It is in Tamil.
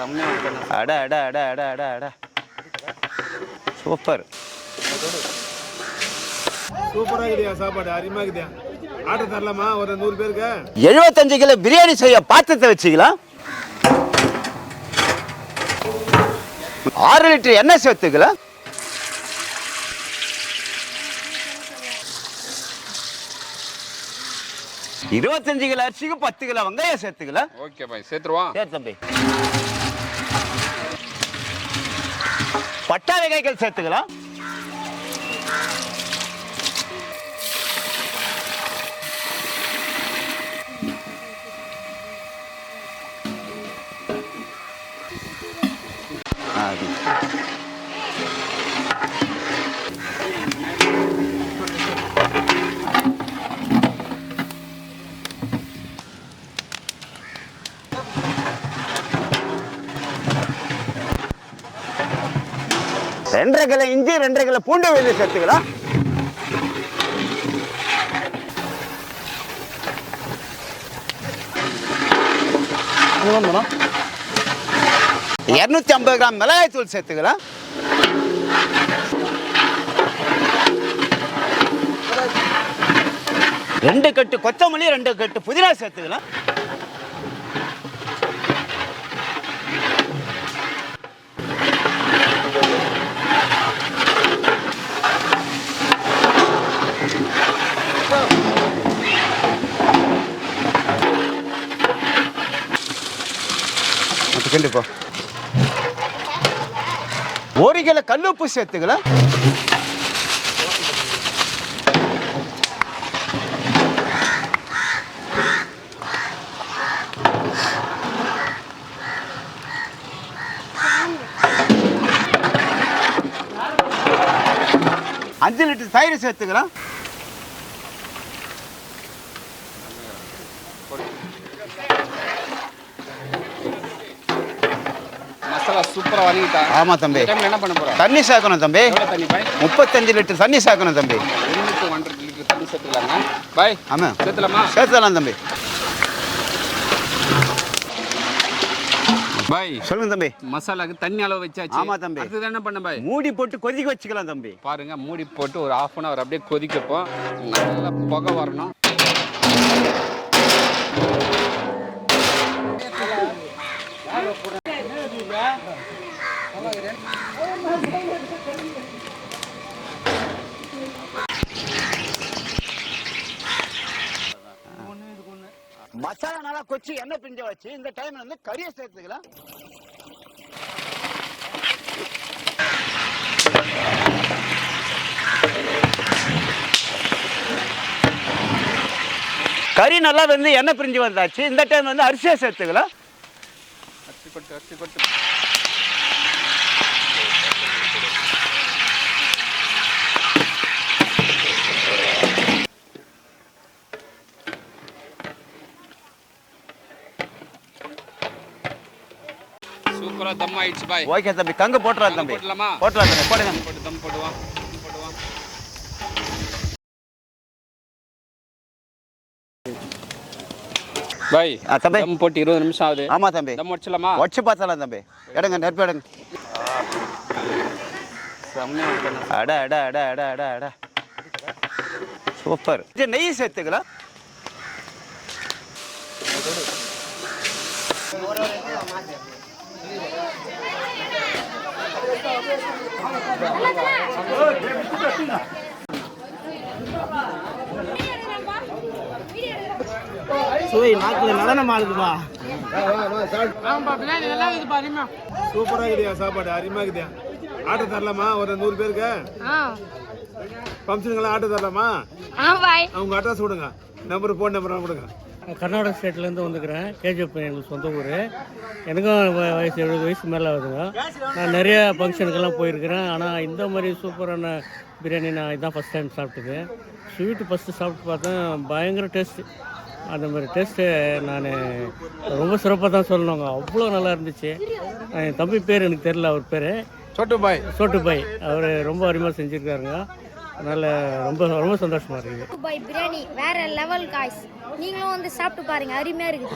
அட அட அட அட அட அட. சூப்பர். சூப்பரா இருக்குதியா சாப்பாடு இருக்குதியா? ஆர்டர் தரலாமா? ஒரு நூறு பேருக்கு? எழுபத்தஞ்சு கிலோ பிரியாணி செய்ய பாத்திரத்தை வச்சுக்கலாம் ஆறு லிட்டர் எண்ணெய் சேர்த்துக்கலாம் இருபத்தஞ்சு கிலோ அரிசிக்கு பத்து கிலோ வெங்காயம் சேர்த்துக்கலாம் ஓகே பாய் சேர்த்துருவான் சரி தம்பி பட்டா வகைகள் சேர்த்துக்கலாம். ரெண்டரை கிலோ இஞ்சி ரெண்டரை கிலோ பூண்டு வெள்ளி சேர்த்துக்கலாம் இரநூத்தி ஐம்பது கிராம் மிளகாய் தூள் சேர்த்துக்கலாம் ரெண்டு கட்டு கொத்தமல்லி ரெண்டு கட்டு புதினா சேர்த்துக்கலாம் கண்டிப்பா ஒரு கிலோ கல்லுப்பு சேர்த்துக்கலாம் அஞ்சு லிட்டர் தயிர் சேர்த்துக்கலாம் மசாலா சூப்பரா வதங்கிட்டா ஆமா தம்பி. என்ன பண்ண போற? தண்ணி சேர்க்கணும் தம்பி. முப்பத்தஞ்சு லிட்டர் தண்ணி சேர்க்கணும் தம்பி. ஒன்றுக்கு ஒன்றரை லிட்டர் தண்ணி சேர்த்துக்கலாங்க. பாய் ஆமா. சேர்த்துலாமா சேர்த்துலாம் தம்பி. பாய் சொல்லுங்க தம்பி. மசாலாக்கு தண்ணி அளவு வச்சாச்சு. ஆமா தம்பி. அடுத்தது என்ன பண்ண பாய்? மூடி போட்டு கொதிக்க வச்சுக்கலாம் தம்பி. பாருங்க மூடி போட்டு ஒரு half அன் அவர் அப்படியே கொதிக்கப்போ நல்லா புகை வரணும். மசாலா நல்லா கொச்சி எண்ணெய் பிஞ்ச வச்சு இந்த டைம்ல வந்து கறியை சேர்த்துக்கலாம். கறி நல்லா வந்து எண்ணெய் பிரிஞ்சு வந்தாச்சு. இந்த டைம் வந்து அரிசியை சேர்த்துக்கலாம். அரிசி கொட்டு அரிசி கொட்டு தம் ஆயிடுச்சு பாய் ஓகே தம்பி கங்கு போட்டுறா தம்பி. போட்டுலாமா? போட்டுறா தம்பி போடுங்க போட்டு தம் போடுவான் போடுவான் பாய் தம்பி. தம் போட்டு இருபது நிமிஷம் ஆகுது. ஆமா தம்பி. தம் முடிச்சலாமா வச்சு பார்த்தலாம் தம்பி. எடுங்க நெருப்பு எடுங்க. அட அட அட அட அட அட. சூப்பர். இது நெய் சேர்த்துக்கலாம். சுவை நாக்குல நடனம் ஆடுதுப்பா. சூப்பரா இருக்குதியா சாப்பாடு அருமையா இருக்குதியா? ஆர்டர் தரலாமா? ஒரு நூறு பேருக்கு? ஆ. ஃபங்க்ஷனுக்கெல்லாம் ஆர்டர் தரலாமா? அவங்க அட்ரஸ் கொடுங்க. நம்பர் ஃபோன் நம்பர் கொடுங்க. கர்நாடகா ஸ்டேட்லேருந்து வந்துக்கிறேன். கேஜிஎஃப் எங்களுக்கு சொந்த ஊர். எனக்கும் வயசு எழுபது வயசு மேலே ஆகுதுங்க. நான் நிறைய ஃபங்க்ஷனுக்கெல்லாம் போயிருக்கிறேன். ஆனால் இந்த மாதிரி சூப்பரான பிரியாணி நான் இதான் ஃபஸ்ட் டைம் சாப்பிட்டது. ஸ்வீட்டு ஃபஸ்ட்டு சாப்பிட்டு பார்த்தேன். பயங்கர டேஸ்ட்டு அந்த மாதிரி டேஸ்ட்டு நான் ரொம்ப சிறப்பாக தான் சொல்லணுங்க. அவ்வளோ நல்லா இருந்துச்சு. என் தம்பி பேர் எனக்கு தெரியல அவர் பேர். சொட்டு பாய் சோட்டுபாய். அவர் ரொம்ப அருமையாக செஞ்சுருக்காருங்க. அதனால் ரொம்ப ரொம்ப சந்தோஷமாக இருக்குது. துபாய் பிரியாணி வேற லெவல் காய்ஸ் நீங்களும் வந்து சாப்பிட்டு பாருங்க அருமையா இருக்குது.